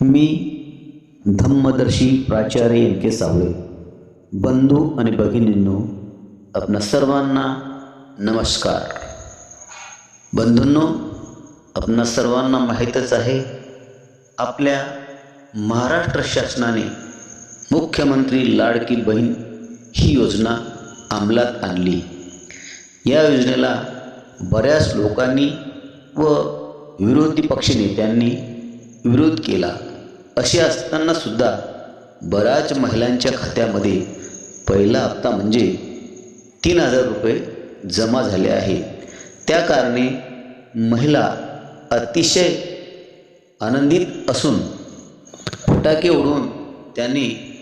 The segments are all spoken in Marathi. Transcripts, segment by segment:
मी धम्मदर्शी प्राचार्य एन के सावळे बंधू आणि भगिनींनो आपणा सर्वांना नमस्कार. बंधूंनो आपणा सर्वांना माहीतच आहे आपल्या महाराष्ट्र शासनाने मुख्यमंत्री लाडकी बहीण ही योजना अंमलात आणली. या योजनेला बऱ्याच लोकांनी व विरोधी पक्षनेत्यांनी विरोध केला. असे असतानासुद्धा बऱ्याच महिलांच्या खात्यामध्ये पहिला हप्ता म्हणजे तीन हजार रुपये जमा झाले आहे. त्या कारणे महिला अतिशय आनंदित असून फटाके उडून त्यांनी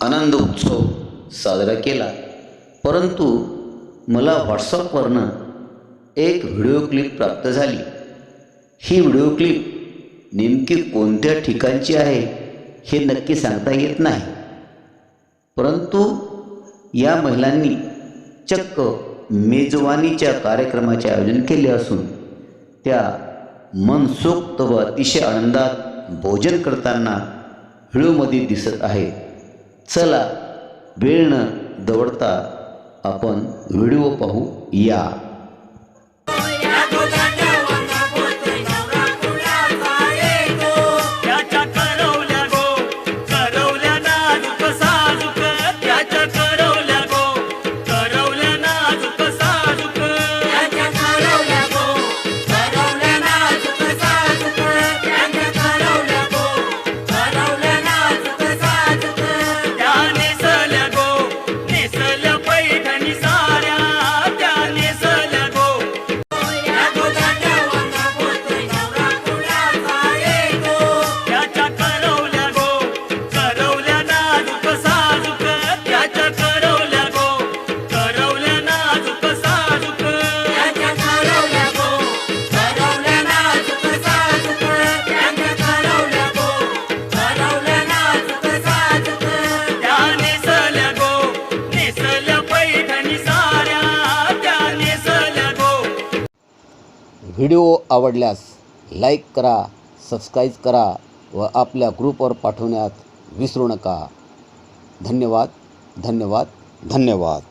आनंद उत्सव साजरा केला. परंतु मला व्हॉट्सअपवरनं एक व्हिडिओ क्लिप प्राप्त झाली. ही व्हिडिओ क्लिप नेमकी कोणत्या ठिकाणची आहे हे नक्की सांगता येत नाही. परंतु या महिलांनी चक्क मेजवानीच्या कार्यक्रमाचे आयोजन केले असून त्या मनसोक्त व अतिशय आनंदात भोजन करताना व्हिडिओमध्ये दिसत आहे. चला वेळ न दवडता आपण व्हिडिओ पाहू या. व्हिडिओ आवडल्यास लाईक करा सबस्क्राईब करा व आपल्या ग्रुपवर पाठवण्यात विसरू नका. धन्यवाद धन्यवाद धन्यवाद.